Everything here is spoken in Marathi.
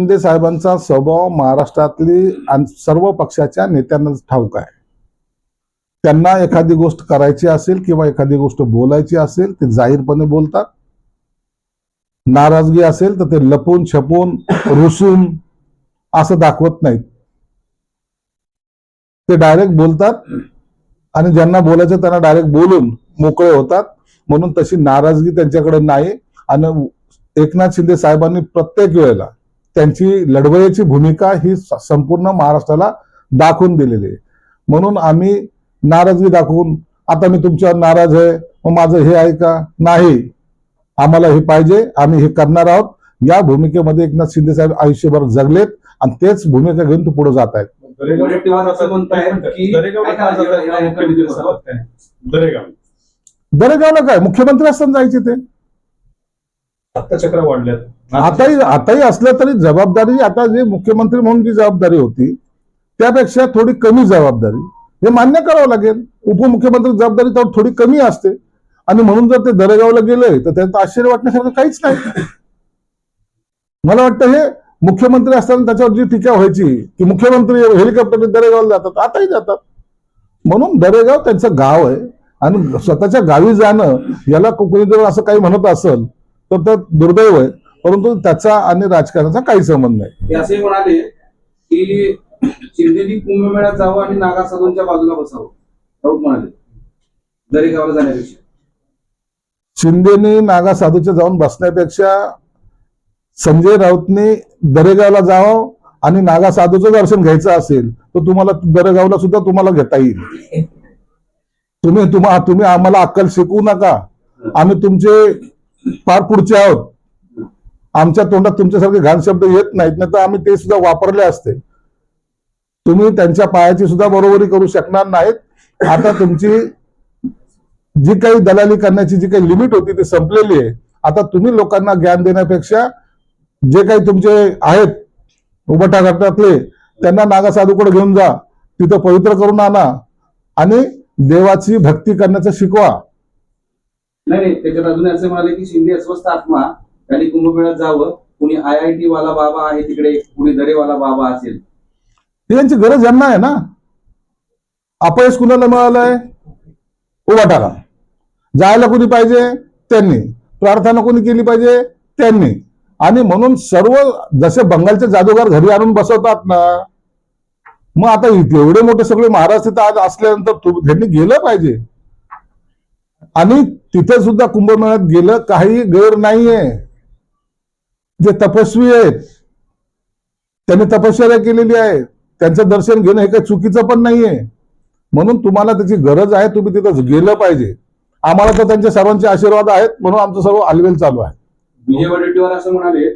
शिंदे साहेबांचा स्वभाव महाराष्ट्रातली सर्व पक्षाच्या नेत्यांना ठाऊक आहे. त्यांना एखादी गोष्ट करायची असेल किंवा एखादी गोष्ट बोलायची असेल ते जाहीरपणे बोलतात. नाराजगी असेल तर ते लपून छपून रुसून असं दाखवत नाहीत. ते डायरेक्ट बोलतात आणि ज्यांना बोलायचं त्यांना डायरेक्ट बोलून मोकळे होतात. म्हणून तशी नाराजगी त्यांच्याकडे नाही. आणि एकनाथ शिंदे साहेबांनी प्रत्येक वेळेला त्यांची लढवयाची भूमिका ही संपूर्ण महाराष्ट्राला दाखवून दिलेली आहे. म्हणून आम्ही नाराजगी दाखवून आता मी तुमच्यावर नाराज आहे मग माझं हे आहे का? नाही. आम्हाला हे पाहिजे आम्ही हे करणार आहोत. या भूमिकेमध्ये एकनाथ शिंदे साहेब आयुष्यभर जगलेत आणि तेच भूमिका घेऊन ते पुढे जात आहेत दरेगावला काय? मुख्यमंत्री असताना जायचे ते? आता चक्र वाढल्यात आताही आताही असलं तरी जबाबदारी आता जे मुख्यमंत्री म्हणून जी जबाबदारी होती त्यापेक्षा थोडी कमी जबाबदारी. हे मान्य करावं लागेल. उपमुख्यमंत्री जबाबदारी तर थोडी कमी असते. आणि म्हणून जर ते दरेगावला गेले तर त्यात आश्चर्य वाटण्यासारखं काहीच नाही. मला वाटतं हे मुख्यमंत्री असताना त्याच्यावर जी टीका व्हायची की मुख्यमंत्री हेलिकॉप्टरने दरेगावला जातात आताही जातात. म्हणून दरेगाव त्यांचं गाव आहे. आणि स्वतःच्या गावी जाणं याला कोणी जर असं काही म्हणत असेल तर ते दुर्दैव आहे. परंतु त्याचा आणि राजकारणाचा काही संबंध नाही. असे म्हणाले की शिंदेनी कुंभमेळ्यात जावं आणि नागा साधूंच्या बाजूला बसावं. राऊत म्हणाले. दरेगावला जाण्यापेक्षा. शिंदेनी नागा साधूच्या जाऊन बसण्यापेक्षा संजय राऊतने दरेगावला जावं आणि नागा साधूचं दर्शन घ्यायचं असेल तर तुम्हाला दरेगावला सुद्धा तुम्हाला घेता येईल. तुम्ही तुम्हा तुम्ही आम्हाला अक्कल शिकवू नका. आम्ही तुमचे फार पुढचे आहोत. आमच्या तोंडात तुमच्यासारखे घाण शब्द येत नाहीत नाही तर आम्ही ते सुद्धा वापरले असते. तुम्ही त्यांच्या पायाची सुद्धा बरोबरी करू शकणार नाहीत. आता तुमची जी काही दलाली करण्याची जी काही लिमिट होती ती संपलेली आहे. आता तुम्ही लोकांना ज्ञान देण्यापेक्षा जे काही तुमचे आहेत उभटा घटनातले त्यांना नागा साधूकडे घेऊन जा. तिथं पवित्र करून आणा. आणि देवाची भक्ती करण्याचं शिकवा. नाही नाही त्याच्यात अजून असे म्हणाले की शिंदे अस्वस्थ आत्मा त्यांनी कुंभमेळ्यात जावं कुणी आय आय टी वाला बाबा आहे तिकडे कुणी दरेवाला बाबा असेल. ही गरज यांना आहे ना? अपयश कुणाला मिळालंय? उभाटाला जायला कोणी पाहिजे? त्यांनी. प्रार्थना कोणी केली पाहिजे? त्यांनी. आणि म्हणून सर्व जसे बंगालचे जादूगार घरी आणून बसवतात ना मग आता एवढे मोठे सगळे महाराष्ट्र आज असल्यानंतर त्यांनी गेलं पाहिजे. आणि तिथे सुद्धा कुंभमेळ्यात गेलं काही गैर नाहीये. जे तपस्वी आहेत त्यांनी तपश्चर्या केलेली आहे. त्यांचं दर्शन घेणं हे काही चुकीचं पण नाहीये. म्हणून तुम्हाला त्याची गरज आहे तुम्ही तिथं गेलं पाहिजे. आम्हाला तर त्यांचे सर्वांचे आशीर्वाद आहेत म्हणून आमचं सर्व आलवेल चालू आहे. विजय वडेट्टीवार असं म्हणाले